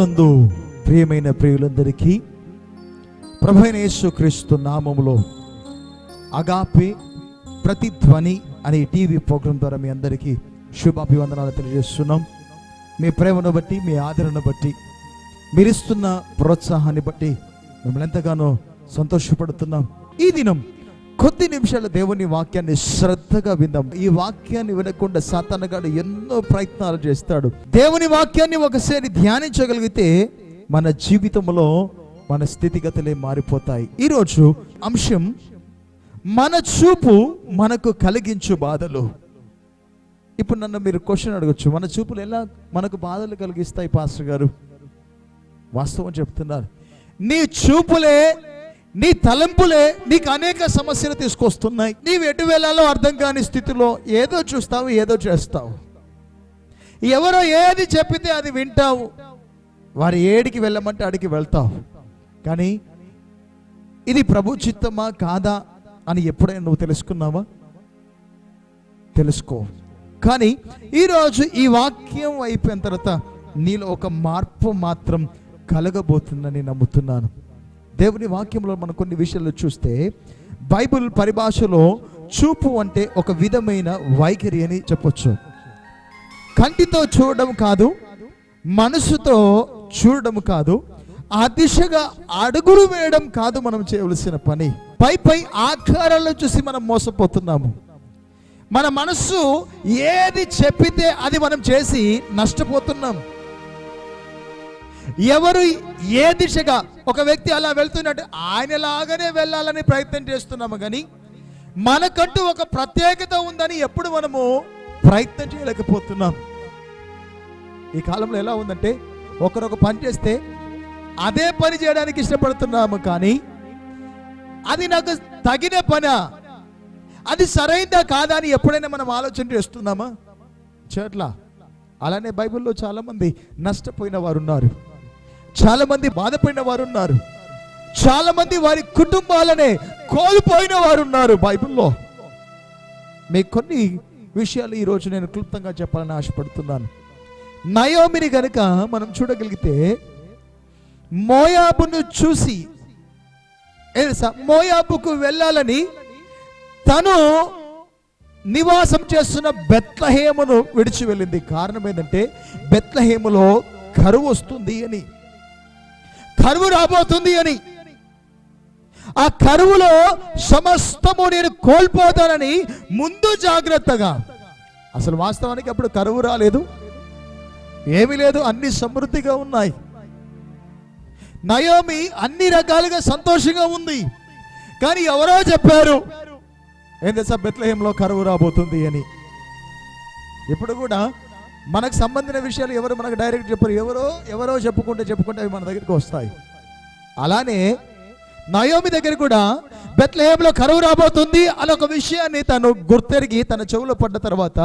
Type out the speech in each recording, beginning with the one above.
ప్రభునందు ప్రియమైన ప్రియులందరికీ ప్రభైన యేసుక్రీస్తు నామములో అగాపే ప్రతిధ్వని అనే టీవీ ప్రోగ్రాం ద్వారా మీ అందరికీ శుభాభివందనాలు తెలియజేస్తున్నాం. మీ ప్రేమను బట్టి మీ ఆదరణ బట్టి మీరిస్తున్న ప్రోత్సాహాన్ని బట్టి మిమ్మల్ని ఎంతగానో సంతోషపడుతున్నాం. ఈ దినం కొద్ది నిమిషాలు దేవుని వాక్యాన్ని శ్రద్ధగా విందాం. ఈ వాక్యాన్ని వినకుండా సాతానగాడు ఎన్నో ప్రయత్నాలు చేస్తాడు. దేవుని వాక్యాన్ని ఒకసారి ధ్యానించగలిగితే మన జీవితంలో మన స్థితిగతులే మారిపోతాయి. ఈరోజు అంశం మన చూపు మనకు కలిగించు బాధలు. ఇప్పుడు నన్ను మీరు క్వశ్చన్ అడగచ్చు. మన చూపులు ఎలా మనకు బాధలు కలిగిస్తాయి పాస్టర్ గారు? వాస్తవం చెప్తున్నారు. నీ చూపులే నీ తలంపులే నీకు అనేక సమస్యలు తీసుకొస్తున్నాయి. నీవు ఎటు వెళ్ళాలో అర్థం కాని స్థితిలో ఏదో చూస్తావు ఏదో చేస్తావు. ఎవరో ఏది చెప్పితే అది వింటావు. వారి ఏడికి వెళ్ళమంటే అడిగి వెళ్తావు. కానీ ఇది ప్రభు చిత్తమా కాదా అని ఎప్పుడైనా నువ్వు తెలుసుకున్నావా? తెలుసుకో. కానీ ఈరోజు ఈ వాక్యం అయిపోయిన తర్వాత నీలో ఒక మార్పు మాత్రం కలగబోతుందని నమ్ముతున్నాను. దేవుని వాక్యంలో మనం కొన్ని విషయాలు చూస్తే బైబిల్ పరిభాషలో చూపు అంటే ఒక విధమైన వైఖరి అని చెప్పొచ్చు. కంటితో చూడడం కాదు మనసుతో చూడడం కాదు ఆ దిశగా అడుగులు వేయడం కాదు మనం చేయవలసిన పని. పై పై ఆకారాలను చూసి మనం మోసపోతున్నాము. మన మనస్సు ఏది చెప్పితే అది మనం చేసి నష్టపోతున్నాం. ఎవరు ఏ దిశగా ఒక వ్యక్తి అలా వెళ్తున్నట్టు ఆయనలాగానే వెళ్ళాలని ప్రయత్నం చేస్తున్నాము కానీ మనకంటూ ఒక ప్రత్యేకత ఉందని ఎప్పుడు మనము ప్రయత్నం చేయలేకపోతున్నాం. ఈ కాలంలో ఎలా ఉందంటే ఒకరొక పని చేస్తే అదే పని చేయడానికి ఇష్టపడుతున్నాము కానీ అది నాకు తగిన పనా? అది సరైందా కాదా అని ఎప్పుడైనా మనం ఆలోచన చేస్తున్నామా? చేట్లా. అలానే బైబిల్లో చాలామంది నష్టపోయిన వారు ఉన్నారు చాలా మంది బాధపడిన వారు ఉన్నారు చాలా మంది వారి కుటుంబాలనే కోల్పోయిన వారు ఉన్నారు బైబిల్లో. మీకు కొన్ని విషయాలు ఈరోజు నేను క్లుప్తంగా చెప్పాలని ఆశపడుతున్నాను. నయోమిని గనుక మనం చూడగలిగితే మోయాబును చూసి మోయాబుకు వెళ్ళాలని తను నివాసం చేస్తున్న బెత్లహేమును విడిచి వెళ్ళింది. కారణం ఏంటంటే బెత్లహేములో కరువు వస్తుంది అని. కరువు రాబోతుంది అని. ఆ కరువులో సమస్తము నేను కోల్పోతానని ముందు జాగ్రత్తగా. అసలు వాస్తవానికి అప్పుడు కరువు రాలేదు. ఏమీ లేదు అన్ని సమృద్ధిగా ఉన్నాయి. నయోమి అన్ని రకాలుగా సంతోషంగా ఉంది. కానీ ఎవరో చెప్పారు ఏం తెలుసా బెత్లహేంలో కరువు రాబోతుంది అని. ఇప్పుడు కూడా మనకు సంబంధించిన విషయాలు ఎవరు మనకు డైరెక్ట్ చెప్పరు. ఎవరో ఎవరో చెప్పుకుంటే చెప్పుకుంటే అవి మన దగ్గరికి వస్తాయి. అలానే నయోమి దగ్గర కూడా బెత్లహేంలో కరువు రాబోతుంది అని ఒక విషయాన్ని తను గుర్తెరిగి తన చెవులో పడ్డ తర్వాత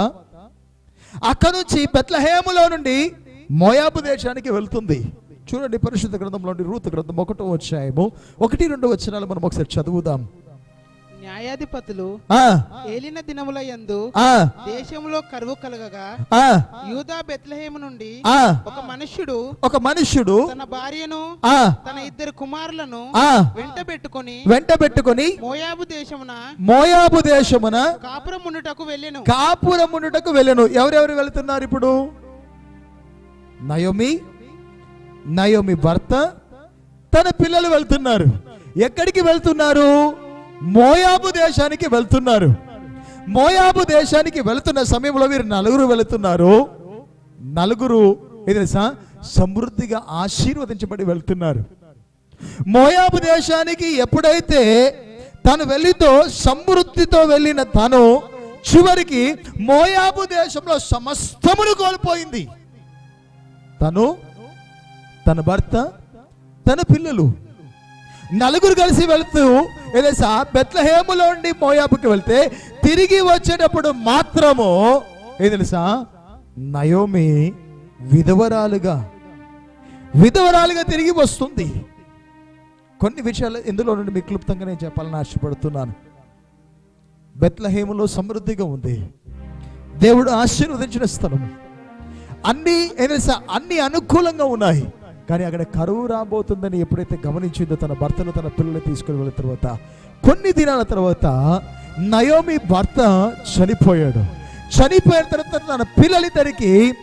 అక్కడ నుంచి బెత్లహేములో నుండి మోయాబు దేశానికి వెళ్తుంది. చూడండి పరిశుద్ధ గ్రంథంలో రూత్ గ్రంథం ఒకటో అధ్యాయము ఒకటి రెండు వచ్చినాలు మనం ఒకసారి చదువుదాం. న్యాయాధిపతులు ఏలిన దినముల యందు ఆ. దేశంలో కరువు కలగగా ఆ. యూదా బెత్లహేము నుండి ఆ. ఒక మనుష్యుడు ఒక మనుష్యుడు తన భార్యను తన ఇద్దరు కుమారులను వెంట పెట్టుకొని వెంట పెట్టుకొని మోయాబు దేశమున మోయాబు దేశమున కాపురమునుటకు వెళ్ళెను. కాపురమునుటకు వెళ్ళను. ఎవరెవరు వెళుతున్నారు ఇప్పుడు? నయోమి నయోమి భర్త తన పిల్లలు వెళ్తున్నారు. ఎక్కడికి వెళ్తున్నారు? మోయాబు దేశానికి వెళ్తున్నారు. మోయాబు దేశానికి వెళుతున్న సమయంలో వీరు నలుగురు వెళుతున్నారు. నలుగురు తెలుసా? సమృద్ధిగా ఆశీర్వదించబడి వెళ్తున్నారు. మోయాబు దేశానికి ఎప్పుడైతే తను వెళ్ళితో సమృద్ధితో వెళ్ళిన తను చివరికి మోయాబు దేశంలో సమస్తమును కోల్పోయింది. తను తన భర్త తన పిల్లలు నలుగురు కలిసి వెళ్తూ ఏదేసా? బెత్లహేములో ఉండి మోయాబుకి వెళ్తే తిరిగి వచ్చేటప్పుడు మాత్రము ఏ తెలుసా? నయోమి విధవరాలుగా విధవరాలుగా తిరిగి వస్తుంది. కొన్ని విషయాలు ఇందులో నుండి మీకు క్లుప్తంగా నేను చెప్పాలని ఆశపడుతున్నాను. బెత్లహేములో సమృద్ధిగా ఉంది. దేవుడు ఆశీర్వదించిన స్థలం అన్ని ఏదైనా అన్నీ అన్ని అనుకూలంగా ఉన్నాయి. కానీ అక్కడ కరువు రాబోతుందని ఎప్పుడైతే గమనించిందో తన భర్తను తన పిల్లల్ని తీసుకుని వెళ్ళిన తర్వాత కొన్ని దినాల తర్వాత నయోమి భర్త చనిపోయాడు. చనిపోయిన తర్వాత తన పిల్లలిద్దరికి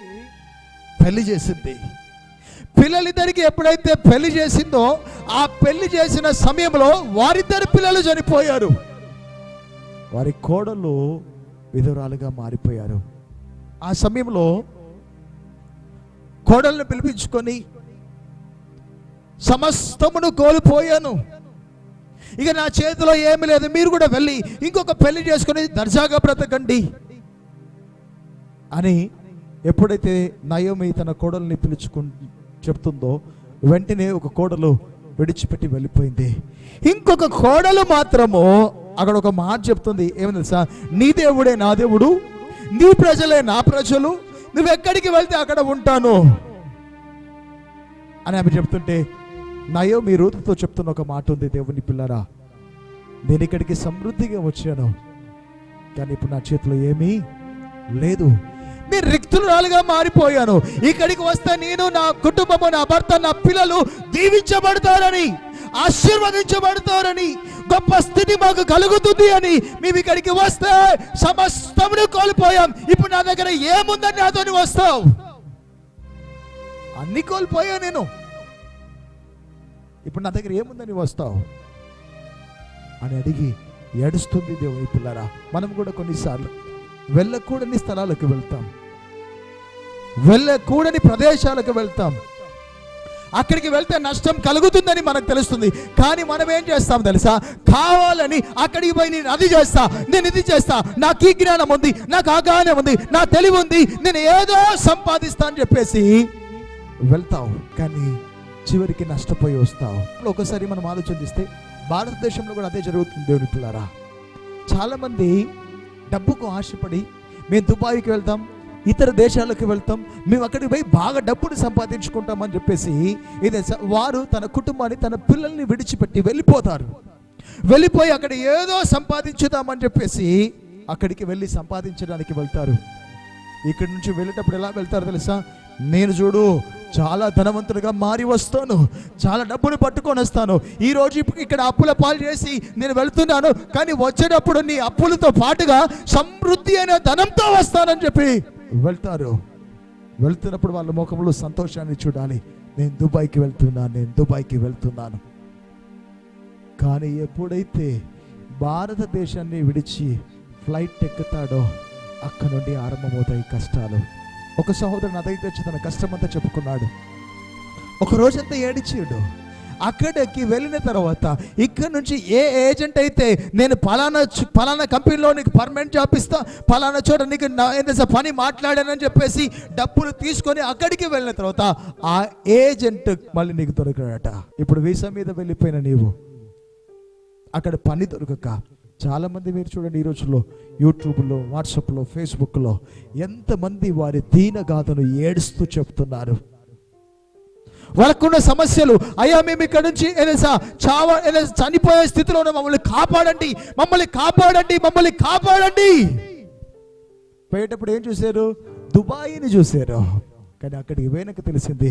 పెళ్ళి చేసింది. పిల్లలిద్దరికి ఎప్పుడైతే పెళ్ళి చేసిందో ఆ పెళ్ళి చేసిన సమయంలో వారిద్దరు పిల్లలు చనిపోయారు. వారి కోడలు విధురాలుగా మారిపోయారు. ఆ సమయంలో కోడలను పిలిపించుకొని సమస్తమును కోల్పోయాను. ఇక నా చేతిలో ఏమీ లేదు. మీరు కూడా వెళ్ళి ఇంకొక పెళ్ళి చేసుకుని దర్జాగా బ్రతకండి. అని ఎప్పుడైతే నయోమి తన కోడల్ని పిలుచుకు చెప్తుందో వెంటనే ఒక కోడలు విడిచిపెట్టి వెళ్ళిపోయింది. ఇంకొక కోడలు మాత్రము అక్కడ ఒక మాట చెప్తుంది. ఏమి తెలుసా? నీ దేవుడే నా దేవుడు. నీ ప్రజలే నా ప్రజలు. నువ్వు ఎక్కడికి వెళ్తే అక్కడ ఉంటాను. అని ఆమె చెప్తుంటే నయో మీ రూతుతో చెప్తున్న ఒక మాట ఉంది దేవుని పిల్లరా. నేను ఇక్కడికి సమృద్ధిగా వచ్చాను కానీ ఇప్పుడు నా చేతిలో ఏమీ లేదు. నేను రిక్తురాలుగా మారిపోయాను. ఇక్కడికి వస్తే నేను నా కుటుంబము నా భర్త నా పిల్లలు దీవించబడతారని ఆశీర్వదించబడతారని గొప్ప స్థితి మాకు కలుగుతుంది అని మేము ఇక్కడికి వస్తే సమస్తమును కోల్పోయాం. ఇప్పుడు నా దగ్గర ఏముందని నాతోని వస్తావు? అన్ని కోల్పోయా నేను. ఇప్పుడు నా దగ్గర ఏముందని వస్తావు? అని అడిగి ఏడుస్తుంది దేవుని పిల్లరా మనం కూడా కొన్నిసార్లు వెళ్ళకూడని స్థలాలకు వెళ్తాం. వెళ్ళకూడని ప్రదేశాలకు వెళ్తాం. అక్కడికి వెళ్తే నష్టం కలుగుతుందని మనకు తెలుస్తుంది. కానీ మనం ఏం చేస్తాం తెలుసా? కావాలని అక్కడికి పోయి నేను అది చేస్తా నేను ఇది చేస్తా. నాకు ఈ జ్ఞానం ఉంది నాకు ఆ జ్ఞానం ఉంది నా తెలివి ఉంది నేను ఏదో సంపాదిస్తా అని చెప్పేసి వెళ్తావు. కానీ చివరికి నష్టపోయి వస్తావు. ఒకసారి మనం ఆలోచిస్తే భారతదేశంలో కూడా అదే జరుగుతుంది దేవుని పిల్లారా. చాలామంది డబ్బుకు ఆశపడి మేము దుబాయ్కి వెళ్తాం ఇతర దేశాలకు వెళ్తాం మేము అక్కడికి పోయి బాగా డబ్బుని సంపాదించుకుంటామని చెప్పేసి ఇదే వారు తన కుటుంబాన్ని తన పిల్లల్ని విడిచిపెట్టి వెళ్ళిపోతారు. వెళ్ళిపోయి అక్కడ ఏదో సంపాదించుదామని చెప్పేసి అక్కడికి వెళ్ళి సంపాదించడానికి వెళ్తారు. ఇక్కడి నుంచి వెళ్ళేటప్పుడు ఎలా వెళ్తారు తెలుసా? నేను చూడు చాలా ధనవంతుడిగా మారి వస్తాను. చాలా డబ్బులు పట్టుకొని వస్తాను. ఈ రోజు ఇక్కడ అప్పుల పాలు చేసి నేను వెళ్తున్నాను కానీ వచ్చేటప్పుడు నీ అప్పులతో పాటుగా సమృద్ధి అనే ధనంతో వస్తానని చెప్పి వెళ్తారు. వెళ్తున్నప్పుడు వాళ్ళ ముఖంలో సంతోషాన్ని చూడాలి. నేను దుబాయ్కి వెళ్తున్నాను నేను దుబాయ్కి వెళ్తున్నాను. కానీ ఎప్పుడైతే భారతదేశాన్ని విడిచి ఫ్లైట్ ఎక్కుతాడో అక్కడ నుండి ఆరంభమవుతాయి కష్టాలు. ఒక సహోదరుడు నా దగ్గరికి వచ్చి తన కష్టమంతా చెప్పుకున్నాడు. ఒక రోజంతా ఏడిచాడు అక్కడికి వెళ్ళిన తర్వాత ఇక్కడ నుంచి ఏ ఏజెంట్ అయితే నేను పలానా పలానా కంపెనీలో నీకు పర్మనెంట్ జాబ్ ఇస్తా పలానా చోట నీకు ఏదైనా పని మాట్లాడానని చెప్పేసి డబ్బులు తీసుకొని అక్కడికి వెళ్ళిన తర్వాత ఆ ఏజెంట్ మళ్ళీ నీకు దొరకడట. ఇప్పుడు వీసా మీద వెళ్ళిపోయిన నీవు. అక్కడ పని దొరకక చాలామంది మీరు చూడండి ఈ రోజుల్లో యూట్యూబ్లో వాట్సాప్లో ఫేస్బుక్లో ఎంతమంది వారి దీనగాథను ఏడుస్తూ చెప్తున్నారు. వాళ్ళకున్న సమస్యలు అయ్యా మేము ఇక్కడ నుంచి ఏదైనా చావ చనిపోయే స్థితిలో ఉన్న మమ్మల్ని కాపాడండి మమ్మల్ని కాపాడండి మమ్మల్ని కాపాడండి. పోయేటప్పుడు ఏం చూశారు? దుబాయ్ని చూశారు. కానీ అక్కడికి పోయినాక తెలిసింది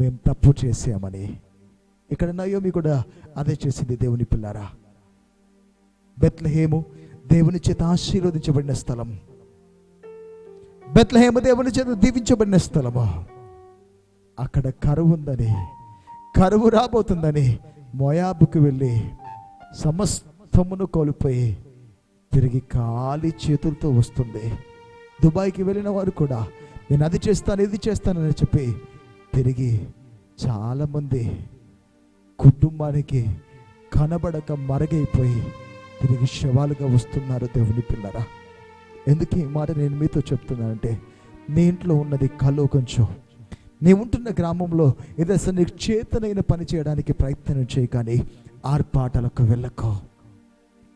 మేము తప్పు చేసామని ఇక్కడ నయోమి కూడా అదే చేసింది దేవుని పిల్లారా. బెత్లహేము దేవుని చేత ఆశీర్వదించబడిన స్థలం. బెత్లహేము దేవుని చేత దీవించబడిన స్థలము? అక్కడ కరువు ఉందని కరువు రాబోతుందని మొయాబుకు వెళ్ళి సమస్తమును కోల్పోయి తిరిగి ఖాళీ చేతులతో వస్తుంది. దుబాయ్కి వెళ్ళిన వారు కూడా నేను అది చేస్తాను ఇది చేస్తానని చెప్పి తిరిగి చాలామంది కుటుంబానికి కనబడక మరుగైపోయి తిరిగి శవాలుగా వస్తున్నారు దేవుని పిల్లరా. ఎందుకు ఈ మాట నేను మీతో చెప్తున్నానంటే నీ ఇంట్లో ఉన్నది కలో కొంచెం నీ ఉంటున్న గ్రామంలో ఏదైనా నీకు చేతనైన పని చేయడానికి ప్రయత్నం చేయి కానీ ఆర్పాటలకు వెళ్ళకో.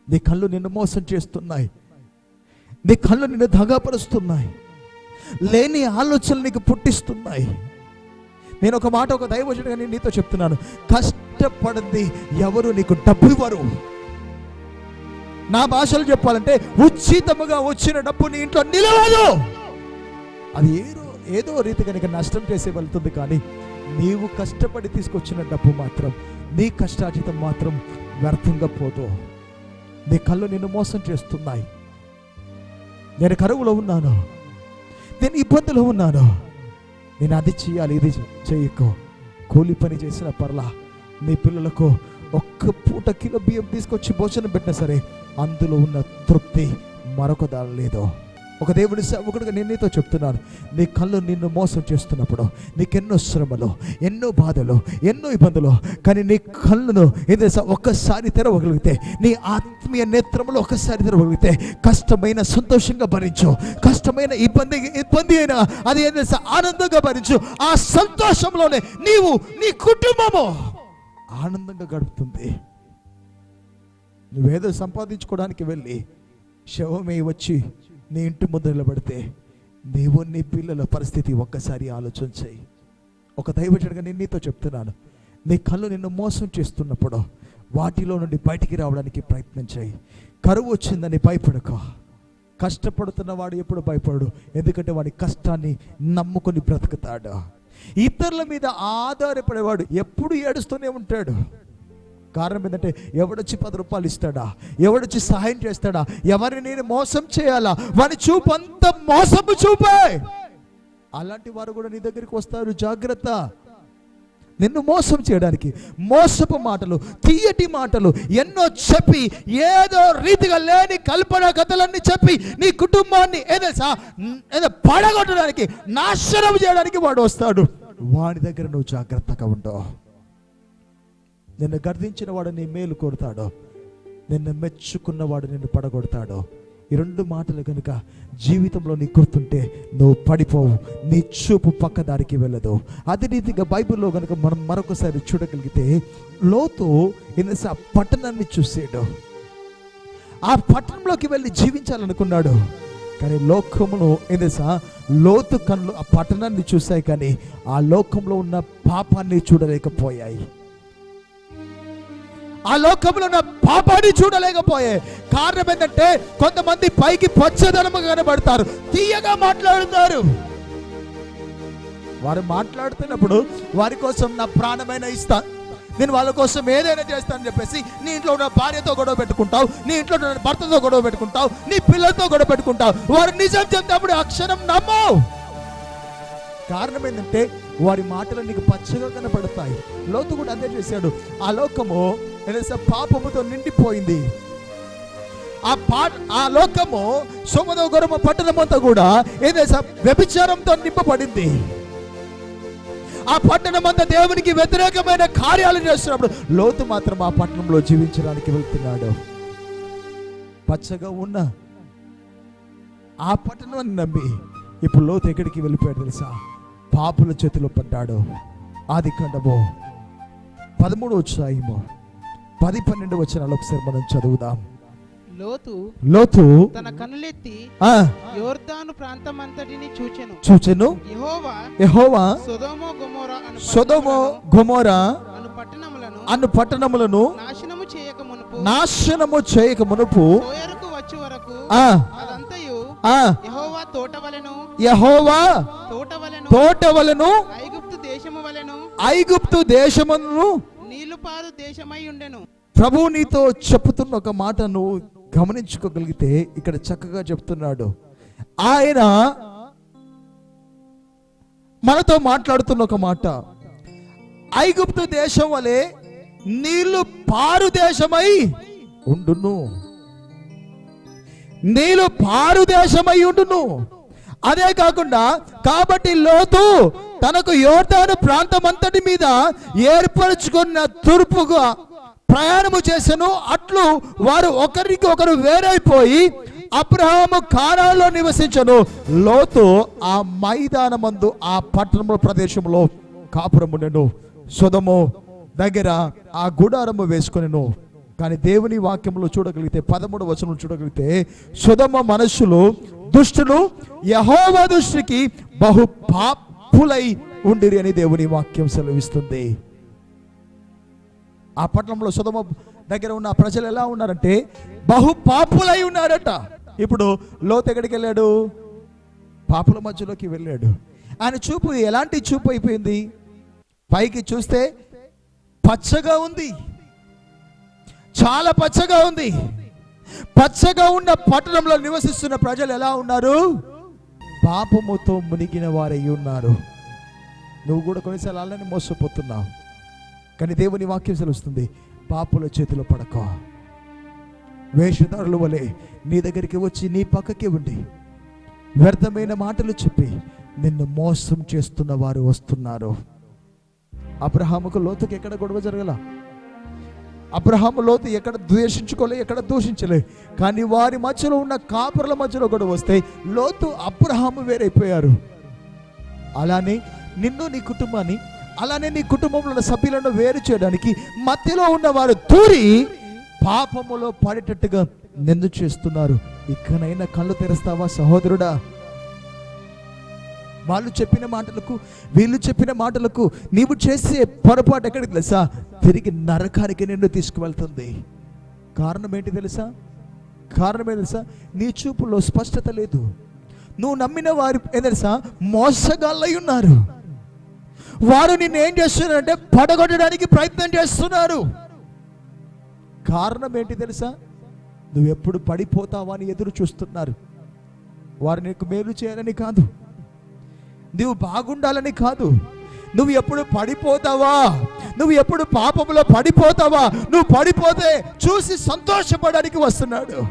నీ కళ్ళు నిన్ను మోసం చేస్తున్నాయి. నీ కళ్ళు నిన్ను దగాపరుస్తున్నాయి లేని ఆలోచనలు నీకు పుట్టిస్తున్నాయి. నేను ఒక మాట ఒక దైవజుడిగా నేను నీతో చెప్తున్నాను. కష్టపడింది ఎవరు నీకు డబ్బు ఇవ్వరు. నా భాషలో చెప్పాలంటే ఉచితముగా వచ్చిన డబ్బు నీ ఇంట్లో నిలవదు. అది ఏదో ఏదో రీతిగా నీకు నష్టం చేసి వెళ్తుంది కానీ నీవు కష్టపడి తీసుకొచ్చిన డబ్బు మాత్రం నీ కష్టార్జితం మాత్రం వ్యర్థంగా పోదు. నీ కళ్ళు నిన్ను మోసం చేస్తున్నాయి. నేను కరువులో ఉన్నాను. నేను ఇబ్బందులో ఉన్నాను. నేను అది చేయాలి ఇది చేయకు. కూలి పని చేసిన పర్లా నీ పిల్లలకు ఒక్క పూట కిలో బియ్యం తీసుకొచ్చి భోజనం పెట్టినా సరే అందులో ఉన్న తృప్తి మరొక దాని లేదో. ఒక దేవుడి సేవకుడిగా నేను నీతో చెప్తున్నాను. నీ కళ్ళు నిన్ను మోసం చేస్తున్నప్పుడు నీకెన్నో శ్రమలు ఎన్నో బాధలు ఎన్నో ఇబ్బందులు కానీ నీ కళ్ళను ఏదైనా ఒక్కసారి తెరవగలిగితే నీ ఆత్మీయ నేత్రములు ఒక్కసారి తెరవగలిగితే కష్టమైన సంతోషంగా భరించు. కష్టమైన ఇబ్బంది ఇబ్బంది అయినా అది ఏదైనా ఆనందంగా భరించు. ఆ సంతోషంలోనే నీవు నీ కుటుంబము ఆనందంగా గడుపుతుంది. నువ్వేదో సంపాదించుకోవడానికి వెళ్ళి శవమే వచ్చి నీ ఇంటి ముందు నిలబడితే నీవు నీ పిల్లల పరిస్థితి ఒక్కసారి ఆలోచన చేయి. ఒక దైవజనుడిగా నేను నీతో చెప్తున్నాను. నీ కళ్ళు నిన్ను మోసం చేస్తున్నప్పుడు వాటిలో నుండి బయటికి రావడానికి ప్రయత్నం చేయి. కరువు వచ్చిందని భయపడక. కష్టపడుతున్న వాడు ఎప్పుడు భయపడు ఎందుకంటే వాడి కష్టాన్ని నమ్ముకొని బ్రతుకుతాడు. ఇతరుల మీద ఆధారపడేవాడు ఎప్పుడు ఏడుస్తూనే ఉంటాడు. కారణం ఏంటంటే ఎవడొచ్చి పది రూపాయలు ఇస్తాడా? ఎవడొచ్చి సహాయం చేస్తాడా? ఎవరిని నేను మోసం చేయాలా? వారి చూపు అంత మోసపు చూపే! అలాంటి వారు కూడా నీ దగ్గరికి వస్తారు జాగ్రత్త. నిన్ను మోసం చేయడానికి మోసపు మాటలు తీయటి మాటలు ఎన్నో చెప్పి ఏదో రీతిగా లేని కల్పన కథలన్నీ చెప్పి నీ కుటుంబాన్ని ఏదో ఏదో పడగొట్టడానికి నాశనం చేయడానికి వాడు వస్తాడు. వాడి దగ్గర నువ్వు జాగ్రత్తగా ఉండవు నిన్ను గర్దించిన వాడు నీ మేలు కొడతాడు నిన్ను మెచ్చుకున్నవాడు నిన్ను పడగొడతాడు. ఈ రెండు మాటలు కనుక జీవితంలో నీ గుర్తుంటే నువ్వు పడిపోవు. నీ చూపు పక్కదారికి వెళ్ళదు. అదే రీతిగా బైబిల్లో కనుక మనం మరొకసారి చూడగలిగితే లోతు ఎన్నసా ఆ పట్టణాన్ని చూసాడు. ఆ పట్టణంలోకి వెళ్ళి జీవించాలనుకున్నాడు. కానీ లోకమును ఏదేసా లోతు కళ్ళు ఆ పట్టణాన్ని చూశాయి కానీ ఆ లోకంలో ఉన్న పాపాన్ని చూడలేకపోయాయి. ఆ లోకంలో ఉన్న పాపాన్ని చూడలేకపోయే. కారణం ఏంటంటే కొంతమంది పైకి పచ్చదనము కనబడతారు. తీయగా మాట్లాడుతారు. వారు మాట్లాడుతున్నప్పుడు వారి కోసం నా ప్రాణమైన ఇస్తా. నేను వాళ్ళ కోసం ఏదైనా చేస్తానని చెప్పేసి నీ ఇంట్లో ఉన్న భార్యతో గొడవ పెట్టుకుంటావు నీ ఇంట్లో ఉన్న భర్తతో గొడవ పెట్టుకుంటావు నీ పిల్లలతో గొడవ పెట్టుకుంటావు. వారు నిజం చెప్తే అక్షరం నమ్మవు. కారణం ఏంటంటే వారి మాటలు నీకు పచ్చగా కనపడతాయి. లోతు కూడా అదే చేశాడు. ఆ లోకము పాపముతో నిండిపోయింది. ఆ పా ఆ లోకము సోమదో గొరమ పట్టణమంతా కూడా ఏదైతే వ్యభిచారంతో నింపబడింది. ఆ పట్టణం అంతా దేవునికి వ్యతిరేకమైన కార్యాలు చేస్తున్నప్పుడు లోతు మాత్రం ఆ పట్టణంలో జీవించడానికి వెళ్తున్నాడు. పచ్చగా ఉన్న ఆ పట్టణాన్ని నమ్మి ఇప్పుడు లోతు ఎక్కడికి వెళ్ళిపోయాడు తెలుసా? పాపుల చేతిలో పడ్డాడు. ఆది ఖండము పదమూడు వచ్చాయేమో పది పన్నెండు వచ్చినాలు ఒకసారి మనం చదువుదాం. లోతు లోతు తన కనులెత్తి ఆ. యోర్దాను ప్రాంతమంతటిని చూచెను. చూచెను. యెహోవా యెహోవా సొదోమో గొమోరా అను సొదొము పట్టణములను- గొమోరా అను పట్టణములను అను పట్టణములను నాశనము చేయక మునుపు నాశనము చేయక మునుపు సోయరుకు వచ్చి వరకు ఆ. అదంతయు ఆ. యెహోవా తోటవలెను యహోవా తోటవలెను తోటవలను ఐగుప్తు దేశము వలెను ఐగుప్తు దేశమును నీళ్ళుపారు దేశమై ఉండెను. ప్రభు నీతో చెప్తున్న ఒక మాట నువ్వు గమనించుకోగలిగితే ఇక్కడ చక్కగా చెప్తున్నాడు. ఆయన మనతో మాట్లాడుతున్న ఒక మాట. ఐగుప్తు దేశం వలె నీళ్ళు పారు దేశమై ఉండును. నీళ్ళు పారు దేశమై ఉండును. అదే కాకుండా కాబట్టి లోతు తనకు యోర్దాను ప్రాంతం అంతటి మీద ఏర్పరచుకున్న తూర్పుగా ప్రయాణము చేశాను అట్లు వారు ఒకరికి ఒకరు వేరైపోయి అబ్రహాము కానాలో నివసించను. లోతు ఆ మైదానమందు ఆ పట్టణంలో ప్రదేశంలో కాపురముండెను సుధము దగ్గర ఆ గుడారము వేసుకునేను. కానీ దేవుని వాక్యంలో చూడగలిగితే పదమూడు వచనం చూడగలిగితే సుధమ మనుషులు దుష్టులు యహోవ దృష్టికి బహు పాపులై ఉండిరి అని దేవుని వాక్యం సెలవిస్తుంది. ఆ పట్టణంలో సుధమ దగ్గర ఉన్న ప్రజలు ఎలా ఉన్నారంటే బహు పాపులై ఉన్నారట. ఇప్పుడు లోతు ఎక్కడికి వెళ్ళాడు? పాపుల మధ్యలోకి వెళ్ళాడు. ఆయన చూపు ఎలాంటి చూపు అయిపోయింది? పైకి చూస్తే పచ్చగా ఉంది. చాలా పచ్చగా ఉంది. పచ్చగా ఉన్న పట్టణంలో నివసిస్తున్న ప్రజలు ఎలా ఉన్నారు? పాపముతో మునిగిన వారై ఉన్నారు. నువ్వు కూడా కొన్నిసార్లు అలానే మోసపోతున్నావు. కానీ దేవుని వాక్యం సెలవుస్తుంది పాపుల చేతిలో పడక. వేషధారుల వలె నీ దగ్గరికి వచ్చి నీ పక్కకి ఉండి వ్యర్థమైన మాటలు చెప్పి నిన్ను మోసం చేస్తున్న వారు వస్తున్నారు. అబ్రహాముకు లోతుకి ఎక్కడ గొడవ జరగల? అబ్రహాము లోతు ఎక్కడ ద్వేషించుకోలే ఎక్కడ దూషించలే. కానీ వారి మధ్యలో ఉన్న కాపురల మధ్యలో కూడా వస్తే లోతు అబ్రహాము వేరైపోయారు. అలానే నిన్ను నీ కుటుంబాన్ని అలానే నీ కుటుంబంలో ఉన్న సభ్యులను వేరు చేయడానికి మధ్యలో ఉన్న వారు తూరి పాపములో పడేటట్టుగా నిందు చేస్తున్నారు. ఇకనైనా కళ్ళు తెరుస్తావా సహోదరుడా? వాళ్ళు చెప్పిన మాటలకు వీళ్ళు చెప్పిన మాటలకు నీవు చేసే పొరపాటు ఎక్కడికి తెలుసా? తిరిగి నరకానికి నిన్ను తీసుకువెళ్తుంది. కారణం ఏంటి తెలుసా? కారణం ఏంటి తెలుసా? నీ చూపులో స్పష్టత లేదు. నువ్వు నమ్మిన వారు ఏం తెలుసా? మోసగాళ్ళై ఉన్నారు. వారు నిన్ను ఏం చేస్తున్నారంటే పడగొట్టడానికి ప్రయత్నం చేస్తున్నారు. కారణం ఏంటి తెలుసా? నువ్వు ఎప్పుడు పడిపోతావా అని ఎదురు చూస్తున్నారు. వారు నీకు మేలు చేయాలని కాదు. నువ్వు బాగుండాలని కాదు. నువ్వు ఎప్పుడు పడిపోతావా? నువ్వు ఎప్పుడు పాపంలో పడిపోతావా? నువ్వు పడిపోతే చూసి సంతోషపడడానికి వస్తున్నాడు.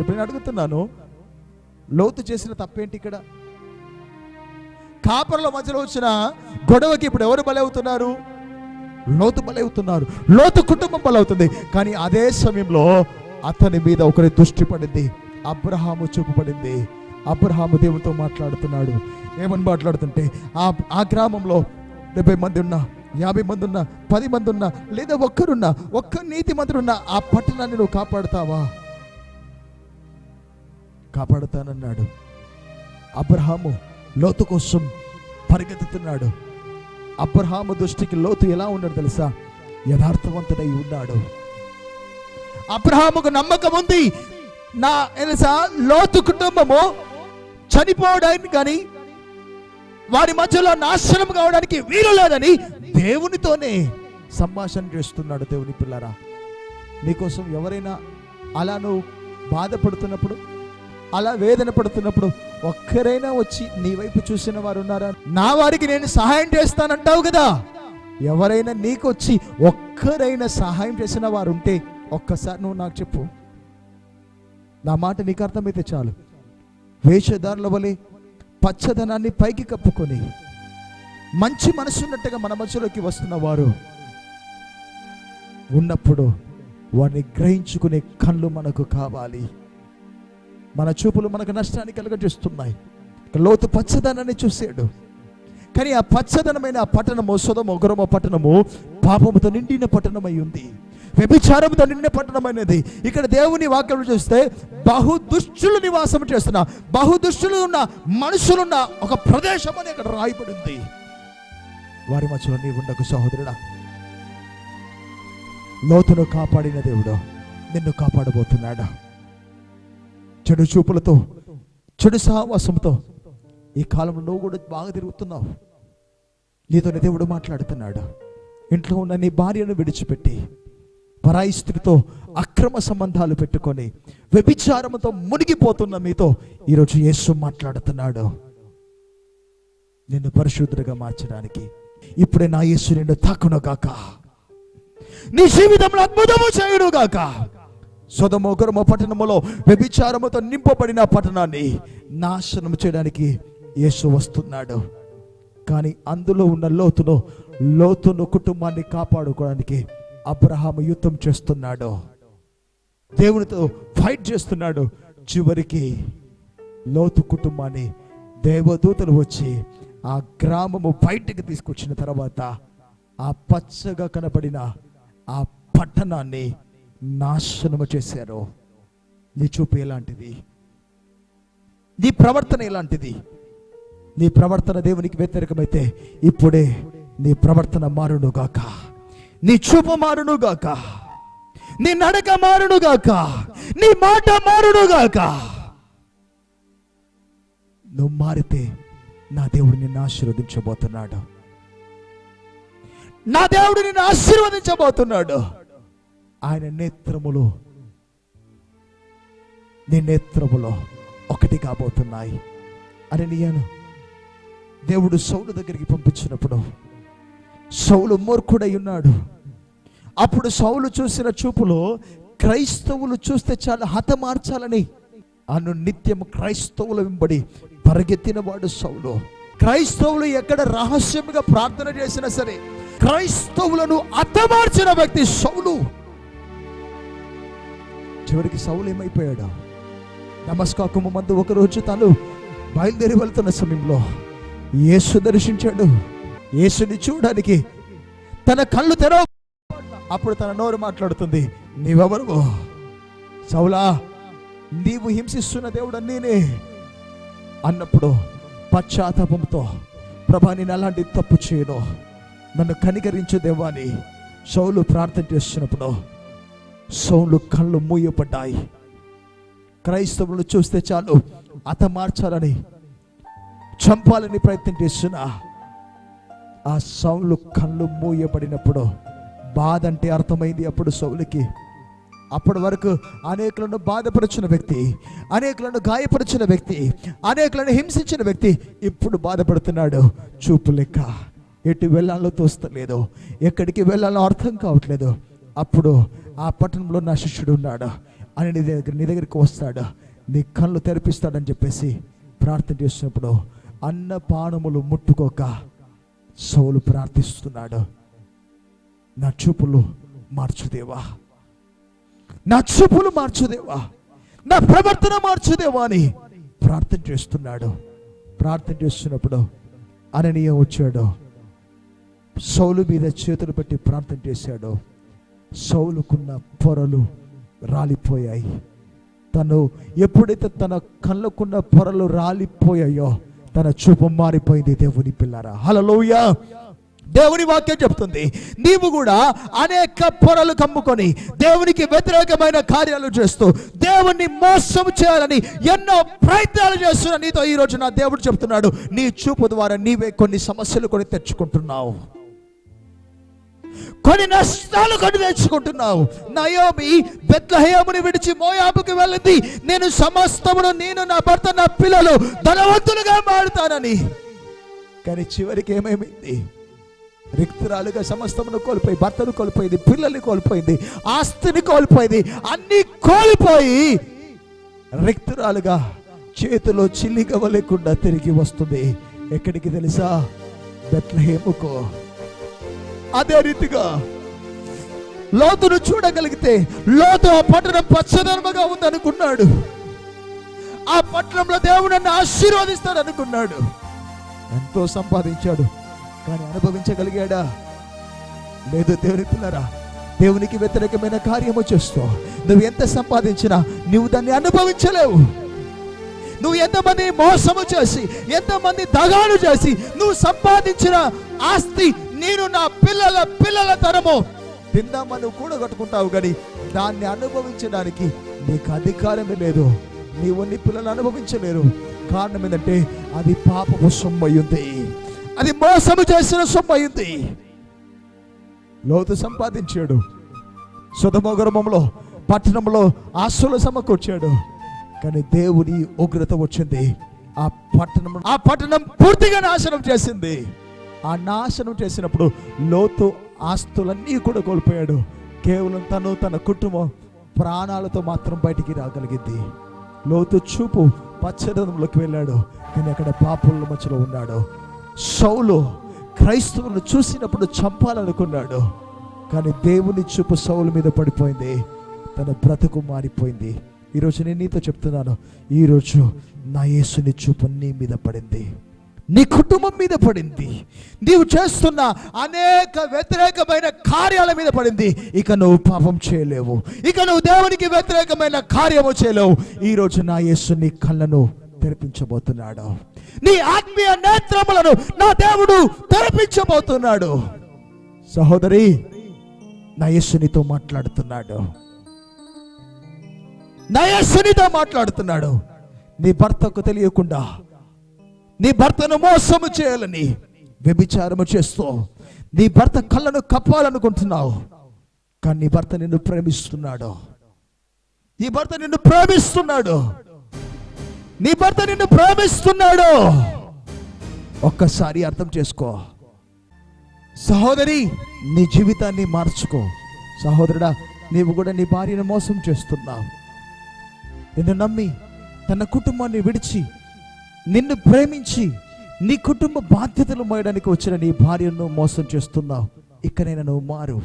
ఇప్పుడు నేను అడుగుతున్నాను? లోతు చేసిన తప్పేంటి ఇక్కడ? కాపర్ల మధ్యలో వచ్చిన గొడవకి ఇప్పుడు ఎవరు బలవుతున్నారు? లోతు బలవుతున్నారు. లోతు కుటుంబం బలవుతుంది. కానీ అదే సమయంలో అతని మీద ఒకరి దృష్టి పడింది. అబ్రహాము చూపబడింది. అబ్రహాము దేవునితో మాట్లాడుతున్నాడు. ఏమని మాట్లాడుతుంటే ఆ ఆ గ్రామంలో డెబ్బై మంది ఉన్నా యాభై మంది ఉన్నా పది మంది ఉన్నా లేదా ఒక్కరున్నా ఒక్క నీతి మంత్రున్నా ఆ పట్టణాన్ని నువ్వు కాపాడుతావా? కాపాడుతానన్నాడు. అబ్రహాము లోతు కోసం పరిగెత్తుతున్నాడు. అబ్రహాము దృష్టికి లోతు ఎలా ఉన్నాడు తెలుసా? యథార్థవంతుడై ఉన్నాడు. అబ్రహాముకు నమ్మకం ఉంది. నా తెలుసా? లోతు కుటుంబము చనిపోవడానికి కానీ వారి మధ్యలో నాశనం కావడానికి వీలు లేదని దేవునితోనే సంభాషణ చేస్తున్నాడు దేవుని పిల్లరా. నీకోసం ఎవరైనా అలా నువ్వు బాధపడుతున్నప్పుడు అలా వేదన పడుతున్నప్పుడు ఒక్కరైనా వచ్చి నీ వైపు చూసిన వారు ఉన్నారా? నా వారికి నేను సహాయం చేస్తానంటావు కదా. ఎవరైనా నీకు వచ్చి ఒక్కరైనా సహాయం చేసిన వారు ఉంటే ఒక్కసారి నువ్వు నాకు చెప్పు. నా మాట నీకు అర్థమైతే చాలు. వేషధారుల వలె పచ్చదనాన్ని పైకి కప్పుకొని మంచి మనసున్నట్టుగా మన మధ్యలోకి వస్తున్న వారు ఉన్నప్పుడు వారిని గ్రహించుకునే కళ్ళు మనకు కావాలి. మన చూపులు మనకు నష్టాన్ని కలుగజేస్తున్నాయి. లోతు పచ్చదనాన్ని చూశాడు. కానీ ఆ పచ్చదనమైన ఆ పట్టణము సుధమ గురమ పట్టణము పాపముతో నిండిన పట్టణమై ఉంది. వ్యభిచారముతో పట్టణం అనేది ఇక్కడ దేవుని వాక్యం చూస్తే బహుదుష్టులు నివాసం చేస్తున్న బహుదుష్టులు ఉన్న మనుషులున్న ఒక ప్రదేశం అని ఇక్కడ రాయబడింది. వారి మధ్యలో నీ ఉండకు సహోదరుడా. లోతును కాపాడిన దేవుడు నిన్ను కాపాడబోతున్నాడా? చెడు చూపులతో చెడు సహవాసంతో ఈ కాలంలో నువ్వు కూడా బాగా తిరుగుతున్నావు. నీతోనే దేవుడు మాట్లాడుతున్నాడు. ఇంట్లో ఉన్న నీ భార్యను విడిచిపెట్టి పరాయిస్థితితో అక్రమ సంబంధాలు పెట్టుకొని వ్యభిచారముతో మునిగిపోతున్న మీతో ఈరోజు యేసు మాట్లాడుతున్నాడు. నిన్ను పరిశుద్ధుడిగా మార్చడానికి ఇప్పుడే నా యేసు నిన్ను తాకునుగాక నీ జీవితంలో అద్భుతము చేయుడు గాక. సొదమోగరమ పట్టణములో వ్యభిచారముతో నింపబడిన పట్టణాన్ని నాశనం చేయడానికి యేసు వస్తున్నాడు. కానీ అందులో ఉన్న లోతును లోతును కుటుంబాన్ని కాపాడుకోవడానికి అబ్రహాము యుద్ధం చేస్తున్నాడు. దేవునితో ఫైట్ చేస్తున్నాడు. చివరికి లోతు కుటుంబాన్ని దేవదూతలు వచ్చి ఆ గ్రామము బయటికి తీసుకొచ్చిన తర్వాత ఆ పచ్చగా కనబడిన ఆ పట్టణాన్ని నాశనము చేశారు. నీ చూపు ఎలాంటిది? నీ ప్రవర్తన ఎలాంటిది? నీ ప్రవర్తన దేవునికి వ్యతిరేకమైతే ఇప్పుడే నీ ప్రవర్తన మారునుగాక నీ చూపు మారునుగాక నీ నడక మారునుగాక నీ మాట మారునుగాక నువ్వు మారితే నా దేవుడు నిన్ను ఆశీర్వదించబోతున్నాడు. నా దేవుడు నిన్ను ఆశీర్వదించబోతున్నాడు. ఆయన నేత్రములు నీ నేత్రములో ఒకటి కాబోతున్నాయి. అని నేను దేవుడు సౌలు దగ్గరికి పంపించినప్పుడు సౌలు మూర్ఖుడై ఉన్నాడు. అప్పుడు సౌలు చూసిన చూపులో క్రైస్తవులు చూస్తే చాలా హతమార్చాలని. అను నిత్యం క్రైస్తవుల వెంబడి పరిగెత్తిన వాడు సౌలు. క్రైస్తవులు ఎక్కడ రహస్యంగా ప్రార్థన చేసినా సరే క్రైస్తవులను అతమార్చిన వ్యక్తి సౌలు. చివరికి సౌలు ఏమైపోయాడు? నమస్కాకము మందు ఒకరోజు తను బయలుదేరి వెళ్తున్న సమయంలో యేసు దర్శించాడు. యేసుని చూడడానికి తన కళ్ళు తెరవ అప్పుడు తన నోరు మాట్లాడుతుంది. నీవెవరు సౌలా నీవు హింసిస్తున్న దేవుడు నేనే. అన్నప్పుడు పశ్చాత్తాపంతో ప్రభా నేను అలాంటి తప్పు చేయను. నన్ను కనికరించు దేవాని సౌలు ప్రార్థన చేస్తున్నప్పుడు సౌలు కళ్ళు మూయపడ్డాయి క్రైస్తవులను చూస్తే చాలు అత మార్చాలని చంపాలని ప్రయత్నం చేస్తున్నా. ఆ సౌలు కళ్ళు మూయబడినప్పుడు బాధ అంటే అర్థమైంది అప్పుడు సౌలుకి. అప్పటి వరకు అనేకులను బాధపరిచిన వ్యక్తి అనేకులను గాయపరిచిన వ్యక్తి అనేకులను హింసించిన వ్యక్తి ఇప్పుడు బాధపడుతున్నాడు. చూపు లెక్క. ఎటు వెళ్ళాలో తోస్తలేదు. ఎక్కడికి వెళ్ళాలో అర్థం కావట్లేదు. అప్పుడు ఆ పట్టణంలో నా శిష్యుడు ఉన్నాడు. అని నీ దగ్గర నీ దగ్గరికి వస్తాడు. నీ కళ్ళు తెరిపిస్తాడని చెప్పేసి ప్రార్థన చేసినప్పుడు అన్న పానములు ముట్టుకోక సౌలు ప్రార్థిస్తున్నాడు. నా చూపులు మార్చుదేవా. నా చూపులు మార్చుదేవా. నా ప్రవర్తన మార్చుదేవా అని ప్రార్థన చేస్తున్నాడు. ప్రార్థన చేస్తున్నప్పుడు అననీయ వచ్చాడు. సౌలు మీద చేతులు పెట్టి ప్రార్థన చేశాడు. సౌలుకున్న పొరలు రాలిపోయాయి. తను ఎప్పుడైతే తన కళ్ళకున్న పొరలు రాలిపోయాయో తన చూపు మారిపోయింది దేవుని పిల్లరా. హలలోయ దేవుని వాక్యం చెప్తుంది. నీవు కూడా అనేక పొరలు కమ్ముకొని దేవునికి వ్యతిరేకమైన కార్యాలు చేస్తూ దేవుణ్ణి మోసం చేయాలని ఎన్నో ప్రయత్నాలు చేస్తున్నా నీతో ఈ రోజు నా దేవుడు చెప్తున్నాడు. నీ చూపు ద్వారా నీవే కొన్ని సమస్యలు కొని తెచ్చుకుంటున్నావు. కొన్ని నష్టాలు కొని తెచ్చుకుంటున్నావు నయోమి బెత్లహేముని విడిచి మోయాబుకి వెళ్ళింది. నేను సమస్తమును నేను నా భర్త నా పిల్లలు ధనవంతులుగా మారుతానని. కానీ చివరికి ఏమేమింది రిక్తురాలుగా సమస్తమును కోల్పోయి భర్తను కోల్పోయింది పిల్లల్ని కోల్పోయింది ఆస్తిని కోల్పోయింది అన్ని కోల్పోయి రిక్తురాలుగా చేతిలో చిల్లిగవ లేకుండా తిరిగి వస్తుంది. ఎక్కడికి తెలుసా? బెత్లహేముకో. అదే రీతిగా లోతును చూడగలిగితే లోతు ఆ పట్టణం పచ్చదనముగా ఉందనుకున్నాడు. ఆ పట్టణంలో దేవుడు నన్ను ఆశీర్వదిస్తాడు అనుకున్నాడు. ఎంతో సంపాదించాడు కానీ అనుభవించగలిగాడా? లేదు దేవుని పిల్లరా దేవునికి వ్యతిరేకమైన కార్యము చేస్తూ నువ్వు ఎంత సంపాదించినా నువ్వు దాన్ని అనుభవించలేవు. నువ్వు ఎంతమంది మోసము చేసి ఎంతమంది దగాలు చేసి నువ్వు సంపాదించిన ఆస్తి నేను నా పిల్లల పిల్లల తరము తిందామని కూడగట్టుకుంటావు కానీ దాన్ని అనుభవించడానికి నీకు అధికారమే లేదు. నీవు నీ పిల్లలు అనుభవించలేరు. కారణం ఏంటంటే అది పాపము సొమ్మయ్యింది అది మోసము చేసిన సొమ్మయ్యింది లోతు సంపాదించాడు. సుధమోగరమంలో పట్టణంలో ఆస్తులు సమకూర్చాడు. కానీ దేవుని ఉగ్రత వచ్చింది. ఆ పట్టణం ఆ పట్టణం పూర్తిగా నాశనం చేసింది. ఆ నాశనం చేసినప్పుడు లోతు ఆస్తులన్నీ కూడా కోల్పోయాడు. కేవలం తను తన కుటుంబం ప్రాణాలతో మాత్రం బయటికి రాగలిగింది. లోతు చూపు పచ్చదనంలోకి వెళ్ళాడు. కానీ అక్కడ పాపుల మధ్యలో ఉన్నాడు. సౌలు క్రైస్తవులను చూసినప్పుడు చంపాలనుకున్నాడు. కానీ దేవుని చూపు సౌలు మీద పడిపోయింది. తన బ్రతుకు మారిపోయింది. ఈరోజు నేను నీతో చెప్తున్నాను. ఈరోజు నా యేసుని చూపు నీ మీద పడింది. నీ కుటుంబం మీద పడింది. నీవు చేస్తున్న అనేక వ్యతిరేకమైన కార్యాల మీద పడింది. ఇక నువ్వు పాపం చేయలేవు. ఇక నువ్వు దేవునికి వ్యతిరేకమైన కార్యము చేయలేవు. ఈరోజు నా యేసు నీ కళ్ళను తెరిపించబోతున్నాడు. నీ ఆత్మీయ నేత్రములను నా దేవుడు తెరిపించబోతున్నాడు. సహోదరి నా యేసు నీతో మాట్లాడుతున్నాడు. నా యేసు నీతో మాట్లాడుతున్నాడు. నీ భర్తకు తెలియకుండా నీ భర్తను మోసము చేయాలని వ్యభిచారము చేస్తూ నీ భర్త కళ్ళను కప్పాలనుకుంటున్నావు కానీ నీ భర్త నిన్ను ప్రేమిస్తున్నాడు. నీ భర్త నిన్ను ప్రేమిస్తున్నాడు. నీ భర్త నిన్ను ప్రేమిస్తున్నాడు. ఒక్కసారి అర్థం చేసుకో. సహోదరి నీ జీవితాన్ని మార్చుకో. సహోదరుడా నీవు కూడా నీ భార్యను మోసం చేస్తున్నావు. నిన్ను నమ్మి తన కుటుంబాన్ని విడిచి నిన్ను ప్రేమించి నీ కుటుంబ బాధ్యతలు మోయడానికి వచ్చిన నీ భార్యను మోసం చేస్తున్నావు. ఇక్కడైనా నువ్వు మారు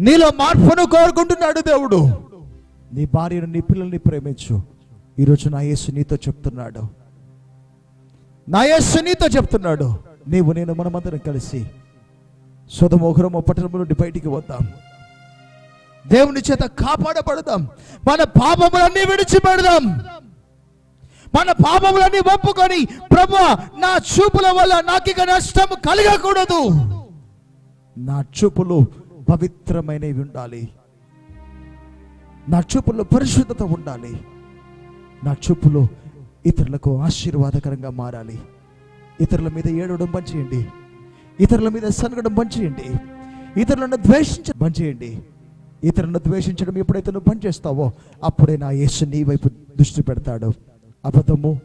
నీలో మార్పును కోరుకుంటున్నాడు దేవుడు. నీ భార్యను నీ పిల్లల్ని ప్రేమించు. ఈరోజు నా యేసు నీతో చెప్తున్నాడు. నా యేసు నీతో చెప్తున్నాడు. నీవు నేను మనమందరం కలిసి సుధమోహరము పట్టణము నుండి బయటికి వద్దాం. దేవుని చేత కాపాడబడదాం. మన పాపములన్నీ విడిచిపెడదాం. మన పాపములన్నీ ఒప్పుకొని ప్రభు నా చూపుల వల్ల నాకు ఇక నష్టం కలగకూడదు. నా చూపులు పవిత్రమైనవి ఉండాలి. నా చూపుల్లో పరిశుద్ధత ఉండాలి. నా చూపులో ఇతరులకు ఆశీర్వాదకరంగా మారాలి. ఇతరుల మీద ఏడవడం బంద్ ఇతరుల మీద సనగడం బంద్ ఇతరులను ద్వేషించడం బంద్ చేయండి ఇతరులను ద్వేషించడం ఎప్పుడైతే నువ్వు పనిచేస్తావో అప్పుడే నా యేసు నీ వైపు దృష్టి పెడతాడు. అబద్ధము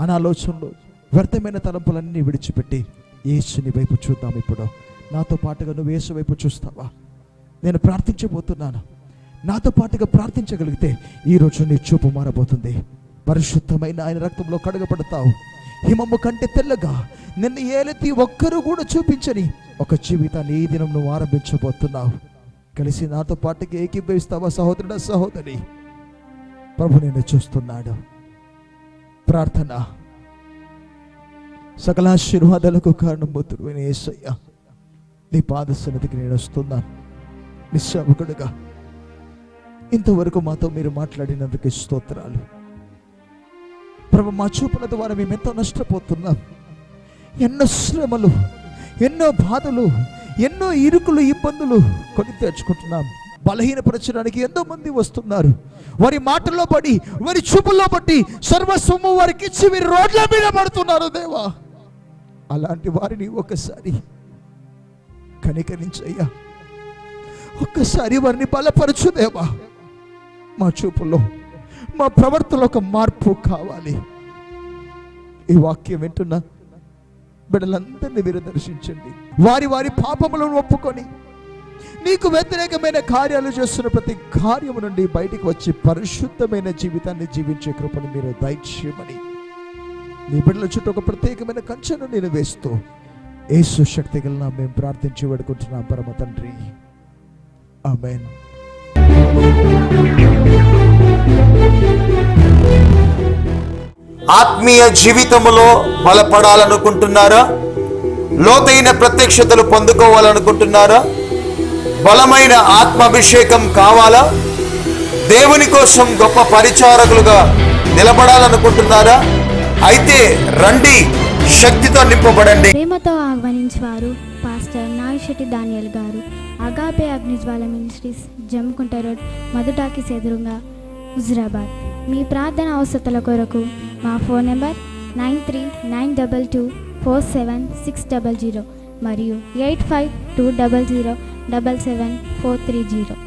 అనాలోచనలు వ్యర్థమైన తలంపులన్నీ విడిచిపెట్టి యేసుని వైపు చూద్దాం ఇప్పుడు. నాతో పాటుగా నువ్వు యేసు వైపు చూస్తావా? నేను ప్రార్థించబోతున్నాను. నాతో పాటుగా ప్రార్థించగలిగితే ఈరోజు నీ చూపు మారబోతుంది. పరిశుద్ధమైన ఆయన రక్తంలో కడగబడతావు. హిమము కంటే తెల్లగా నిన్ను ఏలెత్తి ఒక్కరు కూడా చూపించని ఒక జీవితాన్ని ఈ దినం నువ్వు ఆరంభించబోతున్నావు. కలిసి నాతో పాటుగా ఏకీభవిస్తావా సహోదరుడా సహోదరి? ప్రభు నేను చూస్తున్నాడు. ప్రార్థన. సకల ఆశీర్వాదాలకు కారణమవుతుడు ఏసయ్య నీ పాద సన్నిధికి నేను వస్తున్నాను నిశ్చాముకుడుగా ఇంతవరకు మాతో మీరు మాట్లాడినందుకు స్తోత్రాలు. ప్రభు మా చూపుల ద్వారా మేము ఎంతో నష్టపోతున్నాం. ఎన్నో శ్రమలు ఎన్నో బాధలు ఎన్నో ఇరుకులు ఇబ్బందులు కొని తెచ్చుకుంటున్నాం బలహీనపరచడానికి ఎంతో మంది వస్తున్నారు. వారి మాటల్లో పడి వారి చూపుల్లో పట్టి సర్వస్వము వారికి ఇచ్చి మీరు రోడ్ల మీద పడుతున్నారు దేవా. అలాంటి వారిని ఒకసారి కనికరించయ్యా. ఒక్కసారి వారిని బలపరచు దేవా. మా చూపులో మా ప్రవర్తనలో ఒక మార్పు కావాలి. ఈ వాక్యం వింటున్న బిడ్డలందరినీ మీరు దర్శించండి. వారి వారి పాపములను ఒప్పుకొని నీకు వ్యతిరేకమైన కార్యాలు చేస్తున్న ప్రతి కార్యము నుండి బయటికి వచ్చి పరిశుద్ధమైన జీవితాన్ని జీవించే కృపను మీరు దయచేయమని. నీ బిడ్డల చుట్టూ ఒక ప్రత్యేకమైన కంచెను నేను వేస్తూ ఏసు శక్తి గల మేము ప్రార్థించి వేడుకుంటున్నాం పరమ తండ్రి. ఆమెన్. ఆత్మీయ జీవితములో బలపడాలనుకుంటున్నారా? లోతైన ప్రత్యక్షతలు పొందుకోవాలనుకుంటున్నారా? బలమైన ఆత్మాభిషేకం కావాలా? దేవుని కోసం గొప్ప పరిచారకులుగా నిలబడాలనుకుంటున్నారా? అయితే రండి శక్తితో నింపబడండి. ప్రేమతో ఆహ్వానించేవారు పాస్టర్ నాగశెట్టి దానియల్ గారు. Agape Agnijwala ministries Jammikunta road మధుటాకిస్ ఎదురుగా హుజురాబాద్. మీ ప్రార్థన అవసరతల కొరకు మా phone number nine three nine double two four seven six double zero. మరియు eight five two double zero double seven four three zero.